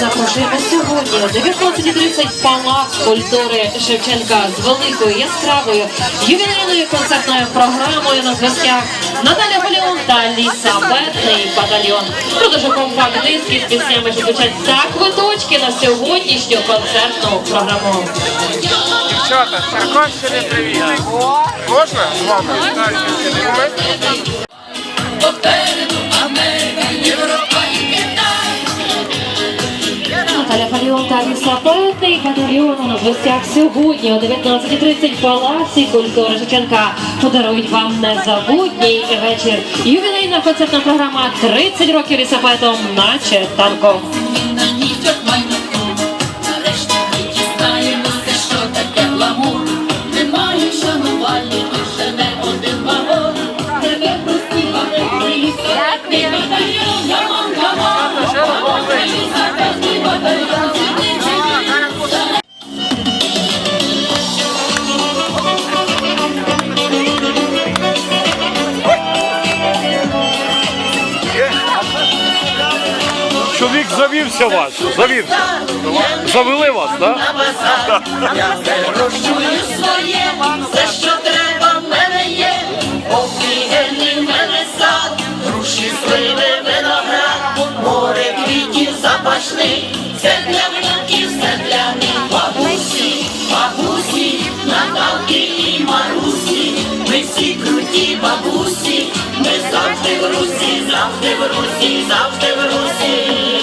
Запрошуємо сьогодні о 19.30 палац культури Шевченка з великою яскравою ювілейною концертною програмою на зв'язках Наталя Поліон та Ліса Бетний батальйон. Продажу компакт-диски з піснями, що звучать за квиточки на сьогоднішню концертну програму. Дівчата, Церковщини привіт. Можна з вами? Ми- Наталя Поліон та Ліса Бетний батальйон на гостях сьогодні о 19.30 в Палаці культури Шевченка подарують вам незабутній вечір. Ювілейна концертна програма 30 років лісапетом, наче танком. Чоловік завівся вас, завівся. Завели вас, так? Я вирощую своє, все, що треба, запашних, все для внуків, все для них. Бабусі, бабусі, Наталки і Марусі, ми всі круті бабусі, ми завжди в Русі, завжди в Русі, завжди в Русі.